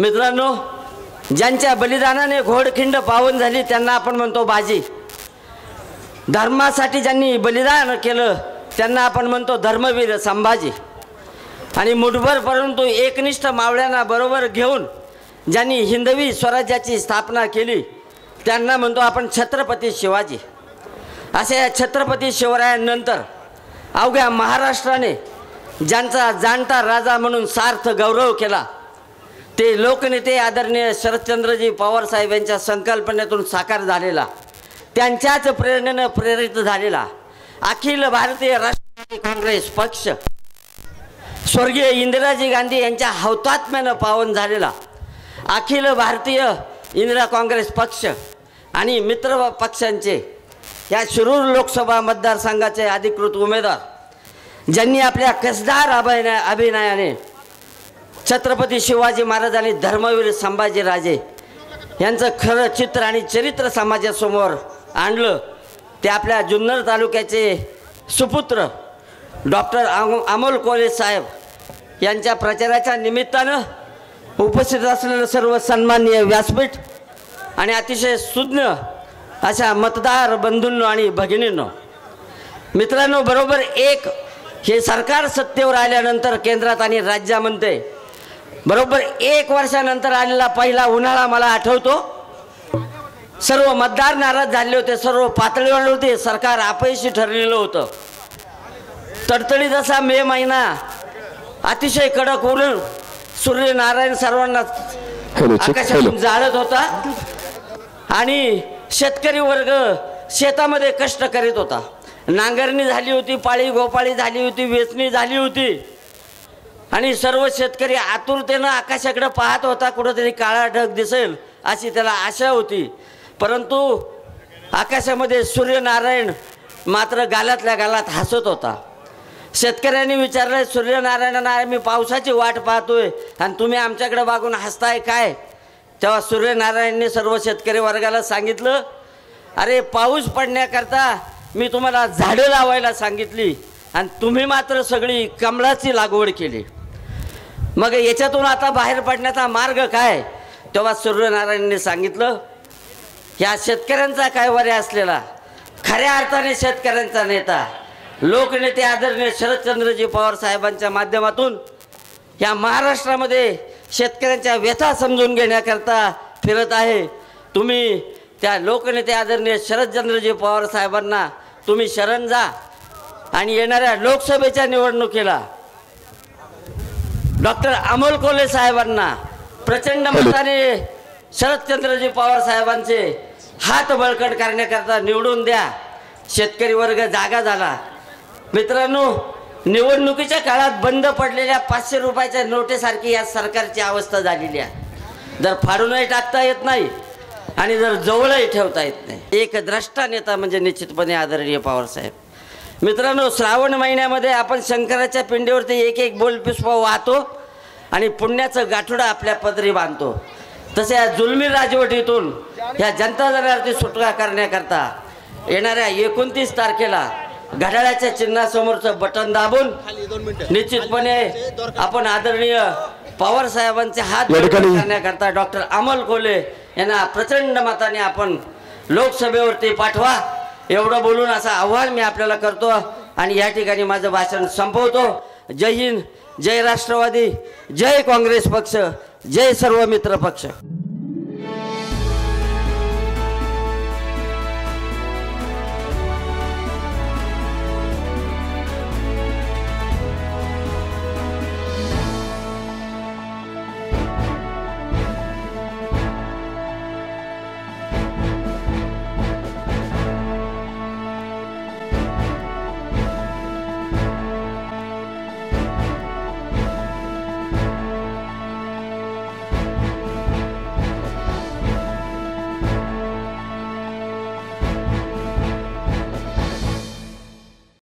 मित्रांनो ज्यांच्या बलिदानाने घोडखिंड पावन झाली त्यांना आपण म्हणतो बाजी. धर्मासाठी ज्यांनी बलिदान केलं त्यांना आपण म्हणतो धर्मवीर संभाजी. आणि मुठभर परंतु एकनिष्ठ मावळ्यांना बरोबर घेऊन ज्यांनी हिंदवी स्वराज्याची स्थापना केली त्यांना म्हणतो आपण छत्रपती शिवाजी. अशा या छत्रपती शिवरायांनंतर अवघ्या महाराष्ट्राने ज्यांचा जाणता राजा म्हणून सार्थ गौरव केला ते लोकनेते आदरणीय शरदचंद्रजी पवार साहेब यांच्या संकल्पनेतून साकार झालेला. त्यांच्याच प्रेरणेनं प्रेरित झालेला. अखिल भारतीय राष्ट्रवादी काँग्रेस पक्ष. स्वर्गीय इंदिराजी गांधी यांच्या हौतात्म्यानं पावन झालेला. अखिल भारतीय इंदिरा काँग्रेस पक्ष आणि मित्र पक्षांचे या शिरूर लोकसभा मतदारसंघाचे अधिकृत उमेदवार. ज्यांनी आपल्या कसदार अभिनय अभिनयाने छत्रपती शिवाजी महाराज आणि धर्मवीर संभाजीराजे यांचं खरं चित्र आणि चरित्र समाजासमोर आणलं. ते आपल्या जुन्नर तालुक्याचे सुपुत्र डॉक्टर अमोल कोले साहेब यांच्या प्रचाराच्या निमित्तानं उपस्थित असलेलं सर्व सन्माननीय व्यासपीठ आणि अतिशय सुज्ञ अशा मतदार बंधूंनो आणि भगिनींनो मित्रांनो बरोबर एक हे सरकार सत्तेवर आल्यानंतर केंद्रात आणि राज्यामध्ये बरोबर एक वर्षानंतर आलेला पहिला उन्हाळा मला आठवतो. सर्व मतदार नाराज झाले होते सर्व पातळीवर होते सरकार अपयशी ठरलेलं होतं. तडतडीत असा मे महिना अतिशय कडक ऊन सूर्यनारायण सर्वांना आकाशातून जाळत होता आणि शेतकरी वर्ग शेतामध्ये कष्ट करीत होता. नांगरणी झाली होती पाळी गोपाळी झाली होती वेचणी झाली होती. आणि सर्व शेतकरी आतुरतेनं आकाशाकडे पाहत होता कुठंतरी काळा ढग दिसेल अशी त्याला आशा होती. परंतु आकाशामध्ये सूर्यनारायण मात्र गालातल्या गालात हसत होता. शेतकऱ्यांनी विचारलं सूर्यनारायणांना आम्ही पावसाची वाट पाहतोय आणि तुम्ही आमच्याकडे बघून हसताय काय? तेव्हा सूर्यनारायणने सर्व शेतकरी वर्गाला सांगितलं अरे पाऊस पडण्याकरता मी तुम्हाला झाडं लावायला सांगितली आणि तुम्ही मात्र सगळी कमळाची लागवड केली. मग याच्यातून आता बाहेर पडण्याचा मार्ग काय? तेव्हा सूर्यनारायणने सांगितलं या शेतकऱ्यांचा काय वरे असलेला? खऱ्या अर्थाने शेतकऱ्यांचा नेता. लोकनेते आदरणीय शरदचंद्रजी पवार साहेबांच्या माध्यमातून या महाराष्ट्रामध्ये शेतकऱ्यांच्या व्यथा समजून घेण्याकरता फिरत आहे. तुम्ही त्या लोकनेते आदरणीय शरदचंद्रजी पवार साहेबांना तुम्ही शरण जा आणि येणाऱ्या लोकसभेच्या निवडणुकीला डॉक्टर अमोल कोल्हे साहेबांना प्रचंड मताने शरदचंद्रजी पवार साहेबांचे हात बळकट करण्याकरता निवडून द्या. शेतकरी वर्ग जागा झाला. मित्रांनो निवडणुकीच्या काळात बंद पडलेल्या पाचशे रुपयाच्या नोटेसारखी या सरकारची अवस्था झालेली आहे. जर फाडूनही टाकता येत नाही आणि जर जवळही ठेवता येत नाही. एक द्रष्टा नेता म्हणजे निश्चितपणे आदरणीय पवार साहेब. मित्रांनो श्रावण महिन्यामध्ये आपण शंकराच्या पिंडीवरती एक एक बोल पुष्प वाहतो आणि पुण्याचं गाठोडं आपल्या पदरी बांधतो. तसे या जुलमी राजवटीतून या जनता दलावरती सुटका करण्याकरता येणाऱ्या एकोणतीस तारखेला घड्याळाच्या चिन्हासमोरचं बटन दाबून निश्चितपणे आपण आदरणीय पवार साहेबांचे हात करण्याकरता डॉक्टर अमोल कोल्हे यांना प्रचंड मताने आपण लोकसभेवरती पाठवा. एवढं बोलून असं आव्हान मी आपल्याला करतो आणि या ठिकाणी माझं भाषण संपवतो. जय हिंद जय राष्ट्रवादी जय काँग्रेस पक्ष जय सर्व मित्र पक्ष.